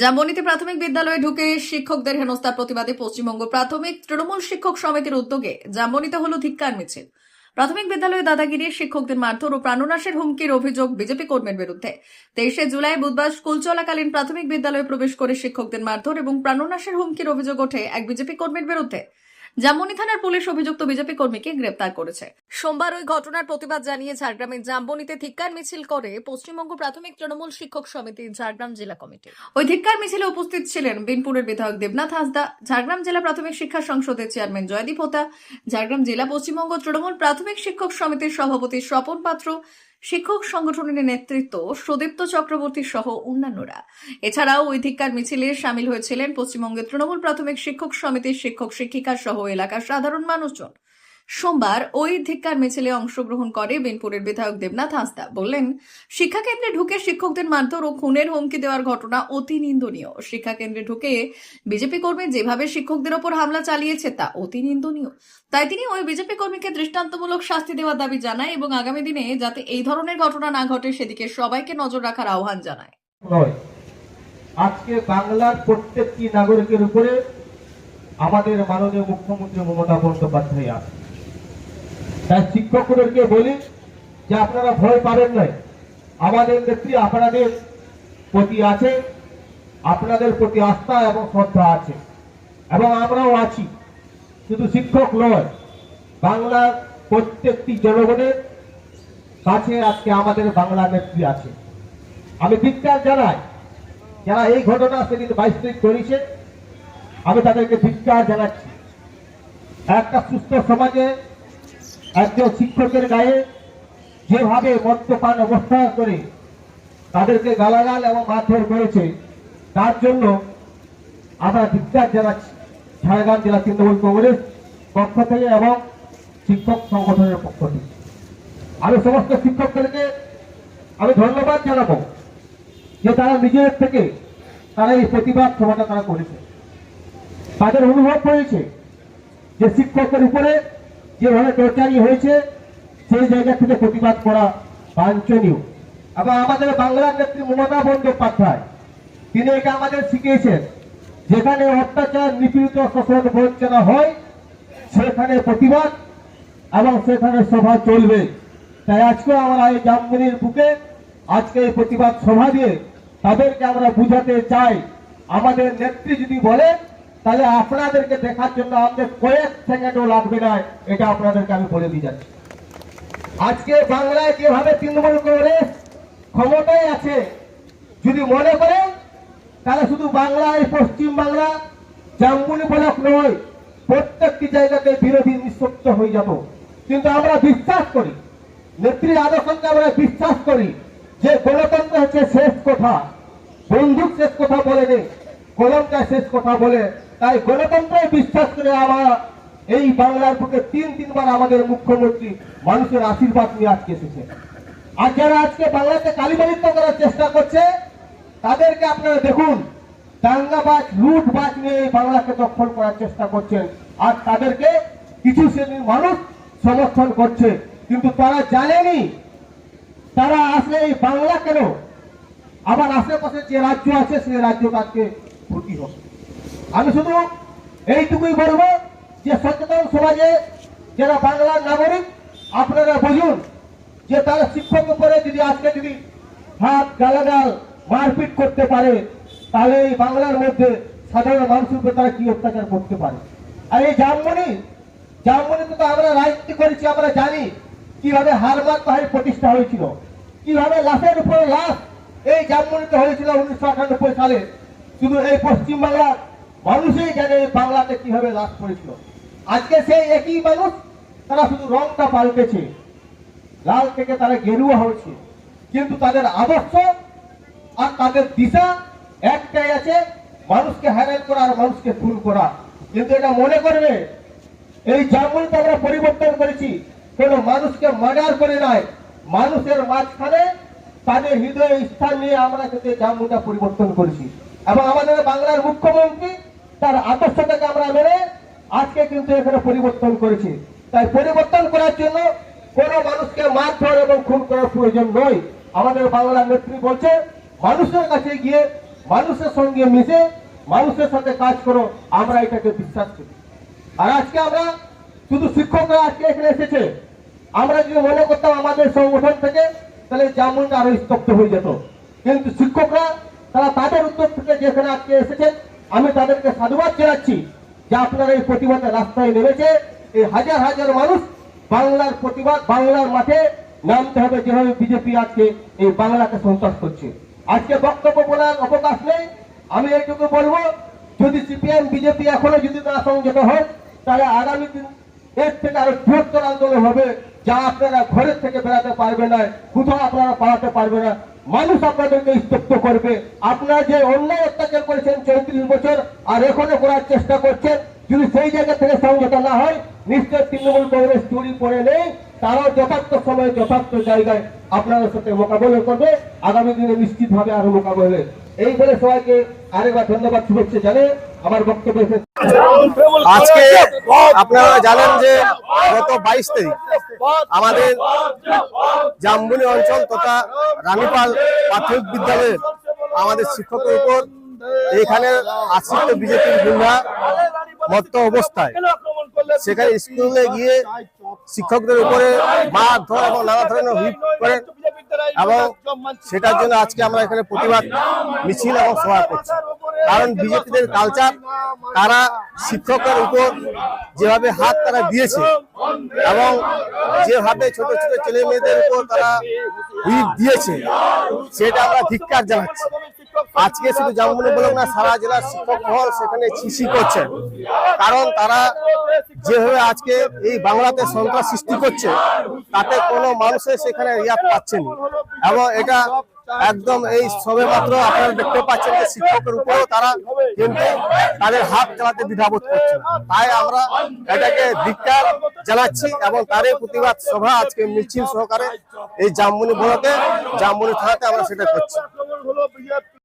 জাম্বনীতে প্রাথমিক বিদ্যালয়ে ঢুকে শিক্ষকদের হেনস্থার প্রতিবাদে পশ্চিমবঙ্গ প্রাথমিক তৃণমূল শিক্ষক সমিতির উদ্যোগে জামবনীতে হল ধিক্কার মিছিল। প্রাথমিক বিদ্যালয়ে দাদাগিরি, শিক্ষকদের মারধর ও প্রাণনাশের হুমকির অভিযোগ বিজেপি কর্মীর বিরুদ্ধে। তেইশে জুলাই বুধবার স্কুল চলাকালীন প্রাথমিক বিদ্যালয়ে প্রবেশ করে শিক্ষকদের মারধর এবং প্রাণনাশের হুমকির অভিযোগ ওঠে এক বিজেপি কর্মীর বিরুদ্ধে। জামুনি থানার পুলিশ অভিযুক্ত বিজেপি কর্মীকে গ্রেপ্তার করেছে। সোমবার ওই ঘটনার প্রতিবাদ জানিয়ে ঝাড়গ্রামের জামবনিতে ধিক্কার মিছিল করে পশ্চিমবঙ্গ প্রাথমিক তৃণমূল শিক্ষক সমিতি ঝাড়গ্রাম জেলা কমিটি। ওই ধিক্কার মিছিলে উপস্থিত ছিলেন বিনপুরের বিধায়ক দেবনাথ হাসদা, ঝাড়গ্রাম জেলা প্রাথমিক শিক্ষা সংসদের চেয়ারম্যান জয়দীপ হোতা, ঝাড়গ্রাম জেলা পশ্চিমবঙ্গ তৃণমূল প্রাথমিক শিক্ষক সমিতির সভাপতি স্বপন পাত্র শিক্ষক সংগঠনের নেতৃত্ব সুদীপ্ত চক্রবর্তী সহ অন্যান্যরা। এছাড়াও ওই ধিক্কার মিছিলে সামিল হয়েছিলেন পশ্চিমবঙ্গের তৃণমূল প্রাথমিক শিক্ষক সমিতির শিক্ষক শিক্ষিকা সহ এলাকার সাধারণ মানুষজন। সোমবার ওই ধিক্কার মিছিলে অংশগ্রহণ করে বিনপুরের বিধায়ক দেবনাথ হাসদা। বললেন, শিক্ষাকেন্দ্রে ঢুকে শিক্ষকদের মারধর ও খুনের হুমকি দেওয়ার ঘটনা অতি নিন্দনীয়। শিক্ষাকেন্দ্রে ঢুকে বিজেপি কর্মী যেভাবে শিক্ষকদের ওপর হামলা চালিয়েছে তা অতি নিন্দনীয়। তাই তিনি ওই বিজেপি কর্মীকে দৃষ্টান্তমূলক শাস্তি দেওয়ার দাবি জানায় এবং আগামী দিনে যাতে এই ধরনের ঘটনা না ঘটে, সেদিকে সবাইকে নজর রাখার আহ্বান জানায়। আজকে বাংলার প্রত্যেকটি নাগরিকের উপরে আমাদের মাননীয় মুখ্যমন্ত্রী মমতা বন্দ্যোপাধ্যায় আছে তাই শিক্ষকদেরকে বলি যে আপনারা ভয় পাবেন নয় আমাদের নেত্রী আপনাদের প্রতি আছে, আপনাদের প্রতি আস্থা এবং শ্রদ্ধা আছে এবং আমরাও আছি। শুধু শিক্ষক নয়, বাংলার প্রত্যেকটি জনগণের কাছে আজকে আমাদের বাংলা নেত্রী আছে। আমি ধিক্কার জানাই, যারা এই ঘটনা সেদিন বাইশ তারিখ করেছে, আমি তাদেরকে ধিক্কার জানাচ্ছি। একটা সুস্থ সমাজে একজন শিক্ষকের গায়ে যেভাবে মদ্যপান অবস্থা করে তাদেরকে গালাগাল এবং মারধর করেছে, তার জন্য আমরা ধিক্কার জানাচ্ছি ঝাড়গ্রাম জেলা তৃণমূল কংগ্রেস পক্ষ থেকে এবং শিক্ষক সংগঠনের পক্ষ থেকে। আমি সমস্ত শিক্ষকদেরকে আমি ধন্যবাদ জানাব যে তারা নিজের থেকে তারা এই প্রতিবাদ সভাটা তারা করেছে। তাদের অনুভব হয়েছে যে শিক্ষকের উপরে যেভাবে টর্চারি হয়েছে, সেই জায়গা থেকে প্রতিবাদ করা বাঞ্ছনীয়। এবং আমাদের বাংলার নেত্রী মমতা বন্দ্যোপাধ্যায়, তিনি এটা আমাদের শিখিয়েছেন, যেখানে অত্যাচার, নিপীড়িত, শোষণ, বঞ্চনা হয়, সেখানে প্রতিবাদ এবং সেখানে সভা চলবে। তাই আজকে আমরা এই জামমনির বুকে আজকে এই প্রতিবাদ সভা দিয়ে তাদেরকে আমরা বুঝাতে চাই। আমাদের নেত্রী যদি বলে তাহলে আপনাদেরকে দেখার জন্য আমাদের কয়েক সেকেন্ডও লাগবে না, এটা আপনাদেরকে আমি বলে দিয়ে যাচ্ছি। আজকে বাংলায় যেভাবে তৃণমূল কংগ্রেস ক্ষমতায় আছে, যদি মনে করেন তাহলে শুধু বাংলায় পশ্চিম বাংলা জামগুনি ব্লক নয়, প্রত্যেকটি জায়গাতে বিরোধী নিঃশব্দ হয়ে যাব। কিন্তু আমরা বিশ্বাস করি, নেত্রীর আদর্শকে আমরা বিশ্বাস করি, যে গণতন্ত্র হচ্ছে শেষ কথা। বন্দুক শেষ কথা বলে নেই কলমটা শেষ কথা বলে তাই গণতন্ত্রে বিশ্বাস করে আমার এই বাংলার বুকে তিন তিনবার আমাদের মুখ্যমন্ত্রী মানুষের আশীর্বাদ নিয়ে আজকে এসেছে। আর যারা আজকে বাংলাতে কালিমালিত্ব করার চেষ্টা করছে, তাদেরকে আপনারা দেখুন, দাঙ্গাবাজ, লুটবাজ নিয়ে এই বাংলাকে দখল করার চেষ্টা করছেন। আর তাদেরকে কিছু শ্রেণির মানুষ সমর্থন করছে। কিন্তু তারা জানেনি, তারা আসলে এই বাংলা কেন? আবার আশেপাশে যে রাজ্য আছে সেই রাজ্য আজকে ক্ষতি হবে। আমি শুধু এইটুকুই বলব যে সচেতন সমাজে যারা বাংলার নাগরিক, আপনারা বুঝুন যে তারা শিক্ষক উপরে যদি আজকে যদি হাত গালাগাল, মারপিট করতে পারে, তাহলে এই বাংলার মধ্যে সাধারণ মানুষের উপরে তারা কি অত্যাচার করতে পারে? আর এই জামমনি, জামমনিতে তো আমরা রাজনীতি করেছি, আমরা জানি কীভাবে হারমাত পাহাড়ি প্রতিষ্ঠা হয়েছিল। কীভাবে লাশের উপরে লাশ এই জামমনিতে হয়েছিল উনিশশো আটানব্বই সালে। শুধু এই পশ্চিম বাংলার মানুষই জানে বাংলাতে কীভাবে লাশ পড়েছিল আজকে সেই একই মানুষ, তারা শুধু রংটা পাল্টেছে। লাল থেকে তারা গেরুয়া হয়েছে। কিন্তু তাদের আদর্শ আর তাদের দিশা একটাই আছে, মানুষকে হ্যারান করা আর মানুষকে খুন করা। কিন্তু এটা মনে করবে, এই জামুনকে আমরা পরিবর্তন করেছি। কোন মানুষকে মার্ডার করে নাই। মানুষের মাঝখানে তাদের হৃদয়ে স্থান নিয়ে আমরা কিন্তু জামুনটা পরিবর্তন করেছি। এবং আমাদের বাংলার মুখ্যমন্ত্রী তার আদর্শটাকে আমরা মেনে আজকে কিন্তু এখানে পরিবর্তন করেছি। তাই পরিবর্তন করার জন্য কোন মানুষকে মারধর এবং খুন করার প্রয়োজন নয়। আমাদের বাংলার নেত্রী বলছে, মানুষের কাছে গিয়ে মানুষের সঙ্গে মিশে মানুষের সাথে কাজ করো, আমরা এটাকে বিশ্বাস করি। আর আজকে আমরা শুধু শিক্ষকরা আজকে এখানে এসেছে। আমরা যদি মনে করতাম আমাদের সংগঠন থেকে, তাহলে জামুনটা আরও স্তব্ধ হয়ে যেত। কিন্তু শিক্ষকরা, তারা তাদের উদ্যোগ থেকে যেখানে আজকে এসেছেন আমি তাদেরকে সাধুবাদ জানাচ্ছি যে আপনারা এই প্রতিবাদে রাস্তায় নেমেছে। এই হাজার হাজার মানুষ বাংলার প্রতিবাদ, বাংলার মাঠে নামতে হবে যেভাবে বিজেপি আজকে এই বাংলাকে সন্ত্রাস করছে। আজকে বক্তব্য বলার অবকাশ নেই। আমি এইটুকু বলব, যদি সিপিএম, বিজেপি এখনও যদি তারা সংযত হয়, তাহলে আগামী দিন এর থেকে আরও বৃহত্তর আন্দোলন হবে যা আপনারা ঘরের থেকে বেড়াতে পারবে না, কোথাও আপনারা পালাতে পারবে না। মানুষ আপনাদেরকে স্তব্ধ করবে আপনারা যে অন্যায় অত্যাচার করেছেন চৌত্রিশ বছর, আর এখনও করার চেষ্টা করছেন, যদি সেই জায়গা থেকে সমঝোতা না হয়, নিশ্চয় তৃণমূল কংগ্রেস চুরি পড়ে নেই, তারাও যথার্থ সময়ে যথার্থ জায়গায় আপনাদের সাথে মোকাবেলা করবে আগামী দিনে নিশ্চিতভাবে আরও মোকাবেলা। এই বলে সবাইকে আরেকবার ধন্যবাদ, শুভেচ্ছা জানিয়ে আমার বক্তব্য আজকে আপনারা জানেন যে গত বাইশ তারিখ আমাদের জামবুনি অঞ্চল তথা রানীপাল প্রাথমিক বিদ্যালয়ের আমাদের শিক্ষকের উপর এইখানে আশ্রিত বিজেপির গুন্ডা মত্ত অবস্থায় সেখানে স্কুলে গিয়ে শিক্ষকদের উপরে মারধর এবং নানা ধরনের হুইপ করেন এবং সেটার জন্য আজকে আমরা এখানে প্রতিবাদ মিছিল এবং সভা করছি। কারণ বিজেপিদের কালচার তারা শিক্ষকের উপর যেভাবে হাত তারা দিয়েছে এবং যেভাবে ছোট ছোট ছেলে মেয়েদের উপর তারা দিয়েছে সেটা আমরা ধিক্কার জানাচ্ছি। আজকে শুধু জামগুলো বলুন না, সারা জেলার শিক্ষক মহল সেখানে ছিসি করছেন কারণ তারা যেভাবে আজকে এই বাংলাতে সন্ত্রাস সৃষ্টি করছে, তাতে কোনো মানুষের সেখানে রিয়াদ পাচ্ছেন এবং এটা একদম এই সবে মাত্র আপনারা দেখতে পাচ্ছেন যে শিক্ষকের উপরেও তারা কিন্তু তাদের হাত চালাতে দ্বিধাবোধ করছে। তাই আমরা এটাকে ধিক্কার জানাচ্ছি এবং তারই প্রতিবাদ সভা আজকে মিছিল সহকারে এই জামমুনি বলতে, জামমুনি থানাতে আমরা সেটা করছি।